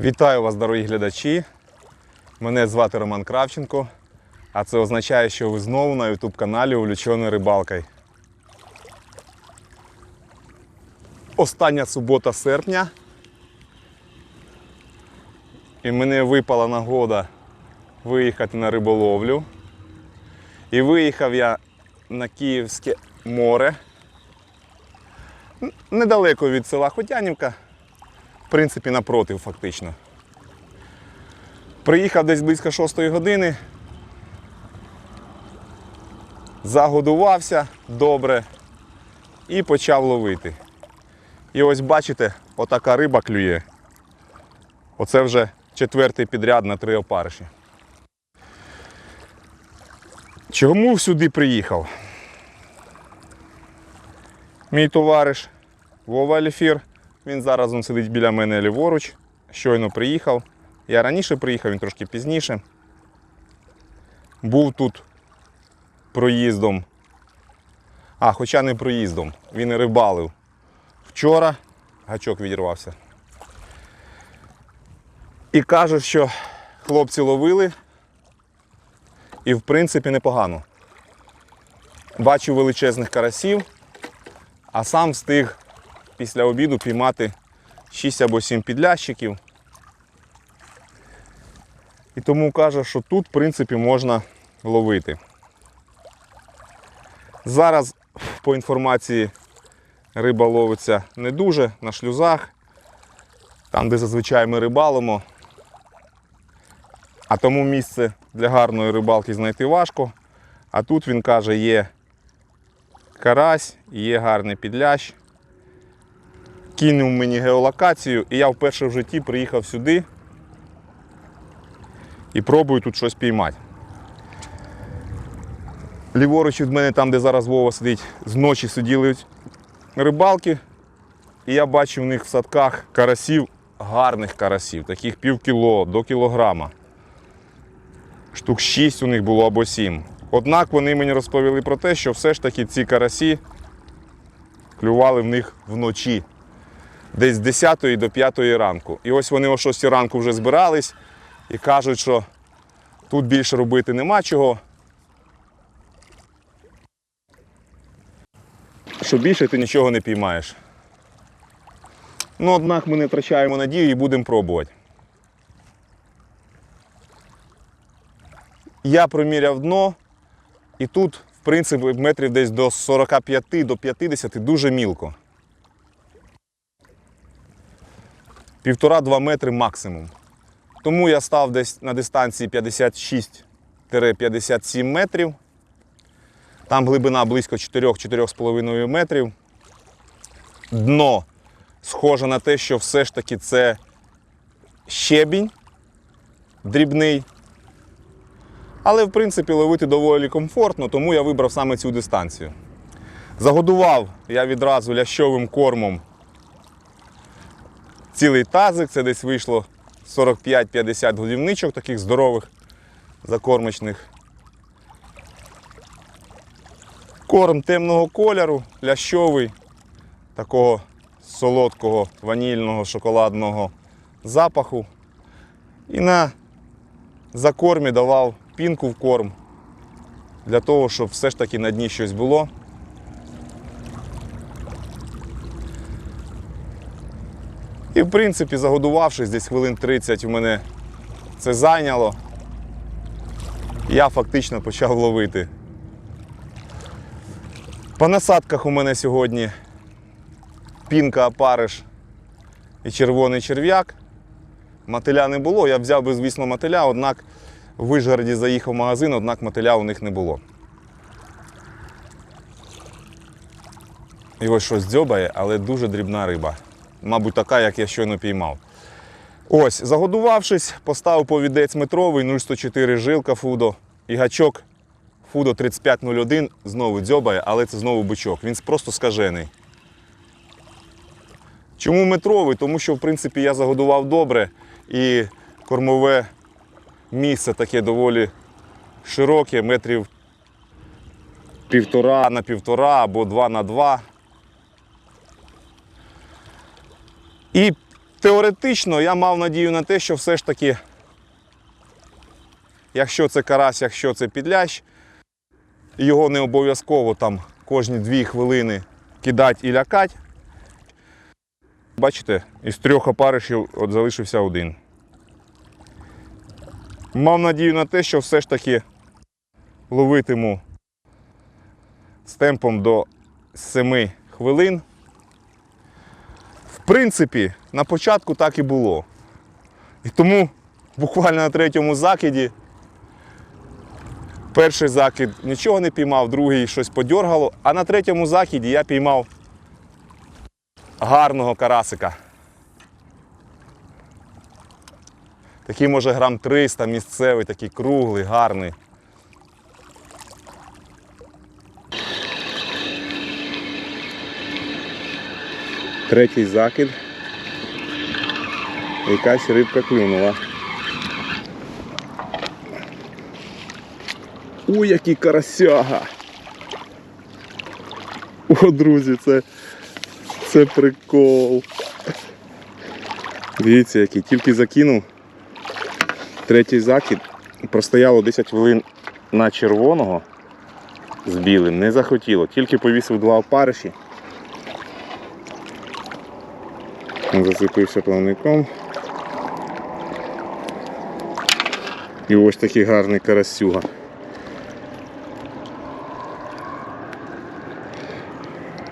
Вітаю вас, дорогі глядачі. Мене звати Роман Кравченко, а це означає, що ви знову на YouTube каналі Увлечений рибалкою. Остання субота серпня. І мені випала нагода виїхати на риболовлю. І виїхав я на Київське море. Недалеко від села Хотянівка. В принципі, напротив, фактично. Приїхав десь близько 6 години. Загодувався добре і почав ловити. І ось бачите, отака риба клює. Оце вже четвертий підряд на три опариші. Чому сюди приїхав? Мій товариш Вова Аліфір, він зараз он сидить біля мене ліворуч. Щойно приїхав. Я раніше приїхав, він трошки пізніше. Був тут проїздом. А, хоча не проїздом, він і рибалив. Вчора гачок відірвався. І каже, що хлопці ловили і в принципі непогано. Бачу величезних карасів, а сам встиг після обіду піймати 6 або 7 підлящиків. І тому каже, що тут, в принципі, можна ловити. Зараз, по інформації, риба ловиться не дуже на шлюзах, там, де зазвичай ми рибалимо. А тому місце для гарної рибалки знайти важко. А тут він каже, є карась, є гарний підлящ. Кинув мені геолокацію, і я вперше в житті приїхав сюди і пробую тут щось піймати. Ліворуч від мене, там, де зараз Вова сидить, зночі сиділи рибалки. І я бачу в них в садках карасів, гарних карасів, таких пів кіло до кілограма. Штук 6 у них було або 7. Однак вони мені розповіли про те, що все ж таки ці карасі клювали в них вночі, десь з 10 до 5 ранку. І ось вони о 6 ранку вже збирались і кажуть, що тут більше робити нема чого. Що більше ти нічого не піймаєш. Ну, однак ми не втрачаємо надію і будемо пробувати. Я проміряв дно, і тут, в принципі, метрів десь до 45 до 50 дуже мілко. Півтора-два метри максимум. Тому я став десь на дистанції 56-57 метрів. Там глибина близько 4-4,5 метрів. Дно схоже на те, що все ж таки це щебінь дрібний. Але, в принципі, ловити доволі комфортно, тому я вибрав саме цю дистанцію. Загодував я відразу лящовим кормом цілий тазик, це десь вийшло 45-50 годівничок, таких здорових, закормочних. Корм темного кольору, лящовий, такого солодкого ванільного шоколадного запаху. І на закормі давав пінку в корм для того, щоб все ж таки на дні щось було. І в принципі, загодувавшись, десь хвилин 30 у мене це зайняло. Я фактично почав ловити. По насадках у мене сьогодні пінка, опариш і червоний черв'як. Мотиля не було, я взяв би, звісно, мотиля, однак в Вишгороді заїхав в магазин, однак мотиля у них не було. І ось щось дзьобає, але дуже дрібна риба. Мабуть, така, як я щойно піймав. Ось, загодувавшись, поставив повідець метровий 0,104 жилка фудо і гачок фудо 3501 знову дзьобає, але це знову бичок. Він просто скажений. Чому метровий? Тому що, в принципі, я загодував добре і кормове місце таке доволі широке, метрів півтора на півтора або два на два. І теоретично я мав надію на те, що все ж таки, якщо це карась, якщо це підлящ, його не обов'язково там кожні дві хвилини кидати і лякати. Бачите, із трьох опаришів от залишився один. Мав надію на те, що все ж таки ловитиму з темпом до 7 хвилин. Принципі, на початку так і було. І тому буквально на третьому закиді перший закид нічого не піймав, другий щось подьоргало, а на третьому закиді я піймав гарного карасика. Такий, може, грам 300 місцевий, такий круглий, гарний. Третій закид. Якась рибка клюнула. Ой, який карасяга! О, друзі, це, це прикол. Дивіться, який тільки закинув. Третій закид. Простояло 10 хвилин на червоного з білим. Не захотіло. Тільки повісив два опариші. Зацепився плавником. І ось такий гарний карасюга.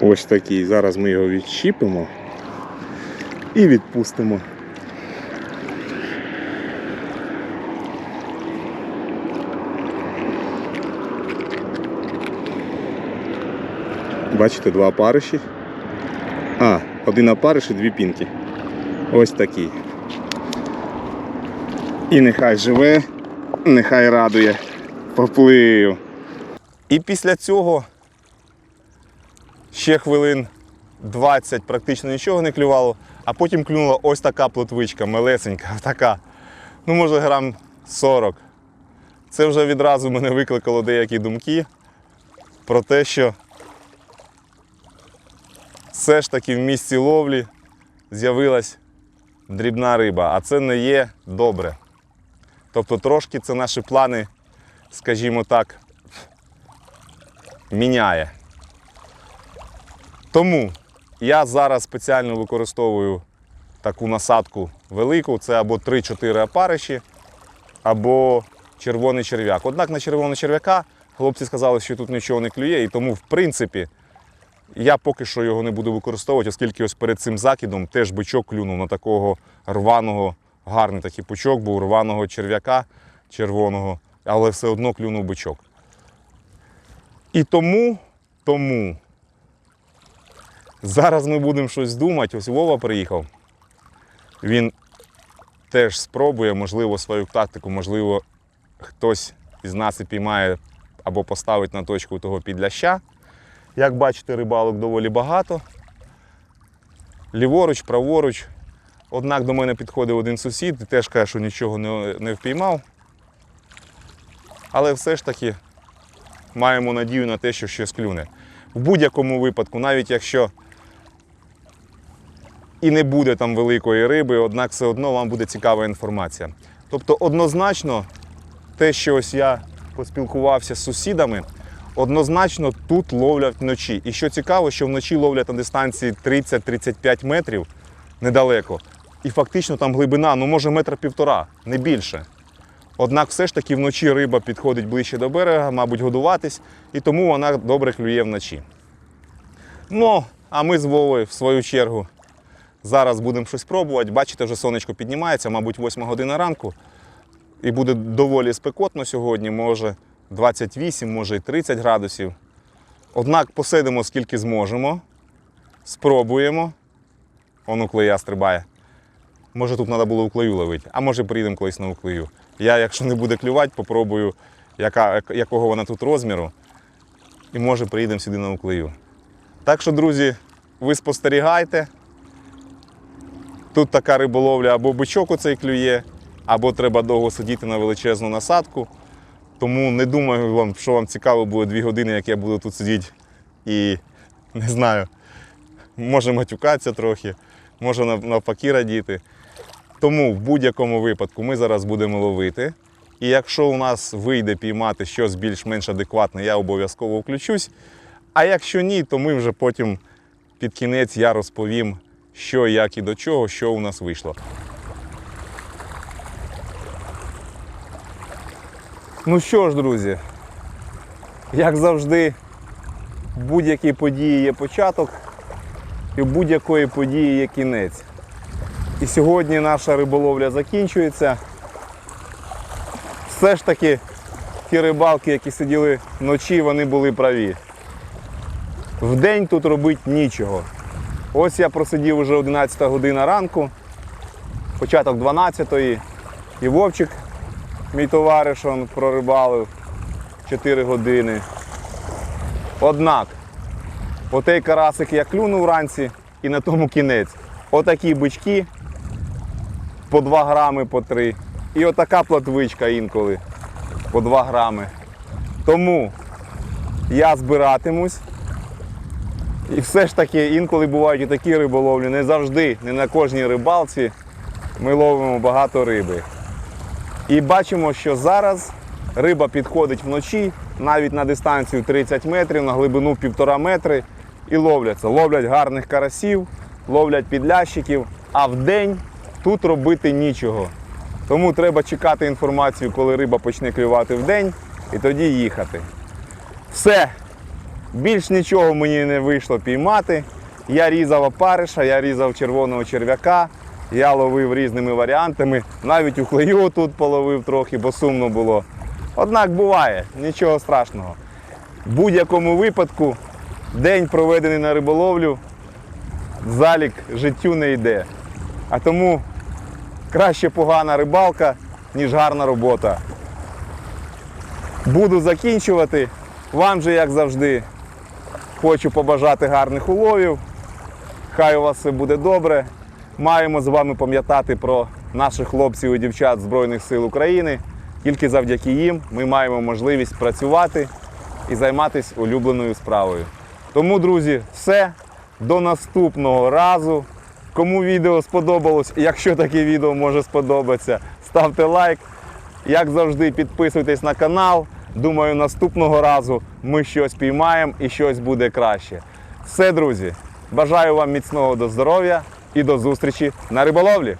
Ось такий. Зараз ми його відщіпимо і відпустимо. Бачите, два опариші. Один опариш і дві пінки. Ось такий. І нехай живе, нехай радує. Поплив. І після цього ще хвилин 20 практично нічого не клювало, а потім клюнула ось така плотвичка, малесенька, така. Ну, може, грам 40. Це вже відразу мене викликало деякі думки про те, що все ж таки в місці ловлі з'явилась дрібна риба, а це не є добре. Тобто трошки це наші плани, скажімо так, міняє. Тому я зараз спеціально використовую таку насадку велику, це або 3-4 опариші, або червоний черв'як. Однак на червоного черв'яка хлопці сказали, що тут нічого не клює, і тому, в принципі, я поки що його не буду використовувати, оскільки ось перед цим закидом теж бичок клюнув на такого рваного, гарний такий пучок був рваного черв'яка червоного, але все одно клюнув бичок. І тому, тому зараз ми будемо щось думати. Ось Вова приїхав. Він теж спробує, можливо, свою тактику, можливо, хтось із нас і піймає або поставить на точку того підляща. Як бачите, рибалок доволі багато. Ліворуч, праворуч. Однак до мене підходив один сусід і теж каже, що нічого не, не впіймав. Але все ж таки маємо надію на те, що щось клюне. В будь-якому випадку, навіть якщо і не буде там великої риби, однак все одно вам буде цікава інформація. Тобто, однозначно, те, що ось я поспілкувався з сусідами, однозначно тут ловлять вночі. І що цікаво, що вночі ловлять на дистанції 30-35 метрів недалеко. І фактично там глибина, ну може метра півтора, не більше. Однак все ж таки вночі риба підходить ближче до берега, мабуть, годуватись, і тому вона добре клює вночі. Ну, а ми з Вовою, в свою чергу, зараз будемо щось пробувати. Бачите, вже сонечко піднімається, мабуть, 8 година ранку. І буде доволі спекотно сьогодні, може 28, може і 30 градусів. Однак посидимо скільки зможемо, спробуємо. Он уклея стрибає. Може тут треба було уклею ловити, а може приїдемо колись на уклею. Я, якщо не буде клювати, попробую, яка, якого вона тут розміру. І може приїдемо сюди на уклею. Так що, друзі, ви спостерігайте. Тут така риболовля або бичок оцей клює, або треба довго сидіти на величезну насадку. Тому не думаю, вам, що вам цікаво буде дві години, як я буду тут сидіти і не знаю, може матюкатися трохи. може нав- навпаки радіти. Тому в будь-якому випадку ми зараз будемо ловити. І якщо у нас вийде піймати щось більш-менш адекватне, я обов'язково включусь. А якщо ні, то ми вже потім під кінець я розповім, що, як і до чого, що у нас вийшло. Ну що ж, друзі, як завжди, в будь-якій події є початок, і будь-якої події є кінець. І сьогодні наша риболовля закінчується. Все ж таки, ті рибалки, які сиділи вночі, вони були праві. Вдень тут робити нічого. Ось я просидів уже 11 година ранку, початок 12-ї, і Вовчик, мій товариш, он прорибалив 4 години. Однак, отей карасик я клюнув вранці і на тому кінець. Отакі бички по 2 грами, по 3. І отака платвичка інколи по 2 грами. Тому я збиратимусь. І все ж таки інколи бувають і такі риболовлі. Не завжди, не на кожній рибалці ми ловимо багато риби. І бачимо, що зараз риба підходить вночі, навіть на дистанцію 30 метрів, на глибину 1,5 метри і ловляться. Ловлять гарних карасів, ловлять підлящиків, а вдень тут робити нічого. Тому треба чекати інформацію, коли риба почне клювати вдень, і тоді їхати. Все, більш нічого мені не вийшло піймати. Я різав опариша, я різав червоного черв'яка, я ловив різними варіантами. Навіть у хлею тут половив трохи, бо сумно було. Однак буває, нічого страшного. В будь-якому випадку день проведений на риболовлю, залік життю не йде. А тому краще погана рибалка, ніж гарна робота. Буду закінчувати. Вам же, як завжди, хочу побажати гарних уловів. Хай у вас все буде добре. Маємо з вами пам'ятати про наших хлопців і дівчат Збройних сил України. Тільки завдяки їм ми маємо можливість працювати і займатися улюбленою справою. Тому, друзі, все. До наступного разу. Кому відео сподобалось, якщо таке відео може сподобатися, ставте лайк. Як завжди, підписуйтесь на канал. Думаю, наступного разу ми щось піймаємо і щось буде краще. Все, друзі, бажаю вам міцного до здоров'я і до зустрічі на риболовлі.